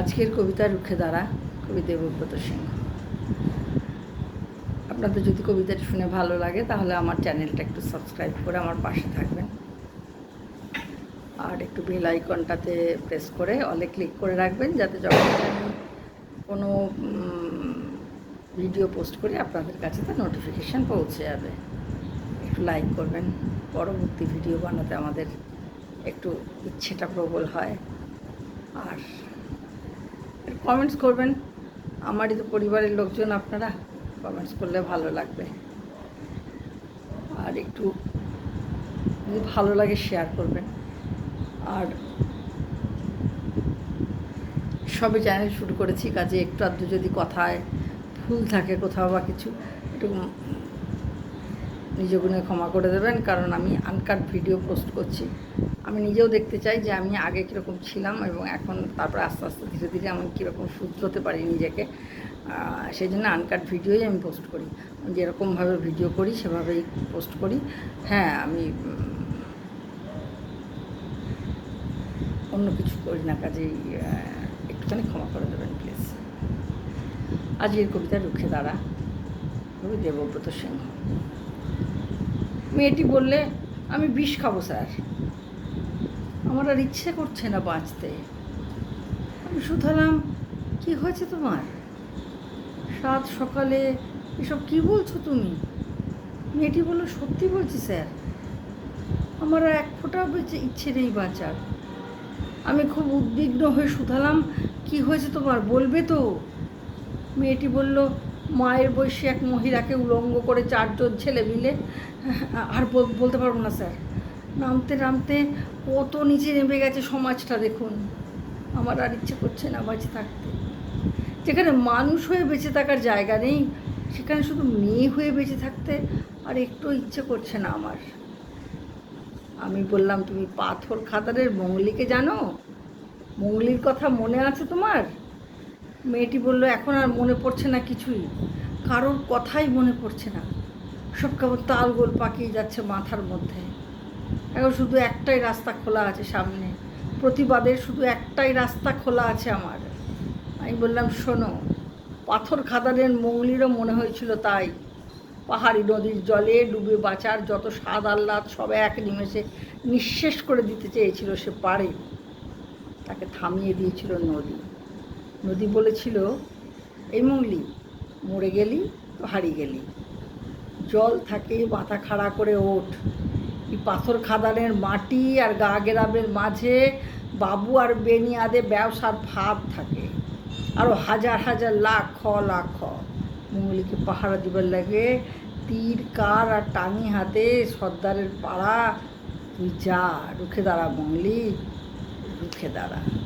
আজকের কবিতা রুখে দাঁড়া, কবি দেবব্রত সিংহ আপনাদের যদি কবিতাটি শুনে ভালো লাগে, তাহলে আমার চ্যানেলটা একটু সাবস্ক্রাইব করে আমার পাশে থাকবেন। আর একটু বেল আইকনটাতে প্রেস করে অলে ক্লিক করে রাখবেন, যাতে যখন আমি কোনো ভিডিও পোস্ট করি, আপনাদের কাছে তার নোটিফিকেশান পৌঁছে যাবে। একটু লাইক করবেন, পরবর্তী ভিডিও বানাতে আমাদের একটু ইচ্ছেটা প্রবল হয়। আর কমেন্টস করবেন। আমারই তো পরিবারের লোকজন, আপনারা কমেন্টস করলে ভালো লাগবে। আর একটু যদি ভালো লাগে শেয়ার করবেন। আর সবে চ্যানেল শুরু করেছি, কাজে একটু আধটু যদি কথায় ভুল থাকে কোথাও বা কিছু, একটু নিজ গুণে ক্ষমা করে দেবেন, কারণ আমি আনকাট ভিডিও পোস্ট করছি। আমি নিজেও দেখতে চাই যে আমি আগে কীরকম ছিলাম এবং এখন তারপরে আস্তে আস্তে ধীরে ধীরে আমি কীরকম শুধরোতে পারি নিজেকে। সেই জন্য আনকাট ভিডিওই আমি পোস্ট করি। যেরকমভাবে ভিডিও করি, সেভাবেই পোস্ট করি। হ্যাঁ আমি অন্য কিছু করি না, কাজেই একটুখানি ক্ষমা করে দেবেন প্লিজ আজকের কবিতা রুখে দাঁড়া। কবি দেবব্রত সিংহ। মেয়েটি বললে, আমি বিষ খাব, স্যার। আমার আর ইচ্ছে করছে না বাঁচতে। আমি শুধালাম, কি হয়েছে তোমার? সাত সকালে এসব কি বলছো তুমি? মেয়েটি বলল, সত্যি বলছি, স্যার। আমার এক ফোঁটা বেঁচে ইচ্ছে নেই বাঁচার। আমি খুব উদ্বিগ্ন হয়ে শুধালাম, কি হয়েছে তোমার? বলবে তো? মেয়েটি বলল মায়ের বয়সী এক মহিলাকে উলঙ্গ করে চারজন ছেলে মিলে, আর বল- বলতে পারব না স্যার। নামতে নামতে কত নিচে নেমে গেছে সমাজটা দেখুন। আমার আর ইচ্ছে করছে না বেঁচে থাকতে। যেখানে মানুষ হয়ে বেঁচে থাকার জায়গা নেই, সেখানে শুধু মেয়ে হয়ে বেঁচে থাকতে আর একটু ইচ্ছে করছে না আমার। আমি বললাম, তুমি পাথর খাতারের মঙ্গলিকে জানো? মঙ্গলির কথা মনে আছে তোমার? মেয়েটি বলল, এখন আর মনে পড়ছে না কিছুই। কারোর কথাই মনে পড়ছে না। সব কেমন তালগোল পাকিয়ে যাচ্ছে মাথার মধ্যে। এখন শুধু একটাই রাস্তা খোলা আছে সামনে। প্রতিবাদের শুধু একটাই রাস্তা খোলা আছে আমার। আমি বললাম, শোনো, পাথর খাদানের মঙ্গলিরও মনে হয়েছিল তাই। পাহাড়ি নদীর জলে ডুবে বাঁচার যত স্বাদ আহ্লাদ, সব এক নিমেষে নিঃশেষ করে দিতে চেয়েছিল সে পারে। তাকে থামিয়ে দিয়েছিল নদী। নদী বলেছিল এই মঙ্গলি মরে গেলি তো হারিয়ে গেলি। জল থাকে, মাথা খাড়া করে ওঠ। এই পাথর খাদানের মাটি আর গা গেরাবের মাঝে বাবু আর বেনিয়াদে ব্যবসার ভাব থাকে। আরও হাজার হাজার লাখ খ লাখ খ। মঙ্গলিকে পাহারা দিবার লাগে, তীর, কার আর টানি হাতে সর্দারের পাড়া। তুই যা, রুখে দাঁড়া মঙ্গলি রুখে দাঁড়া।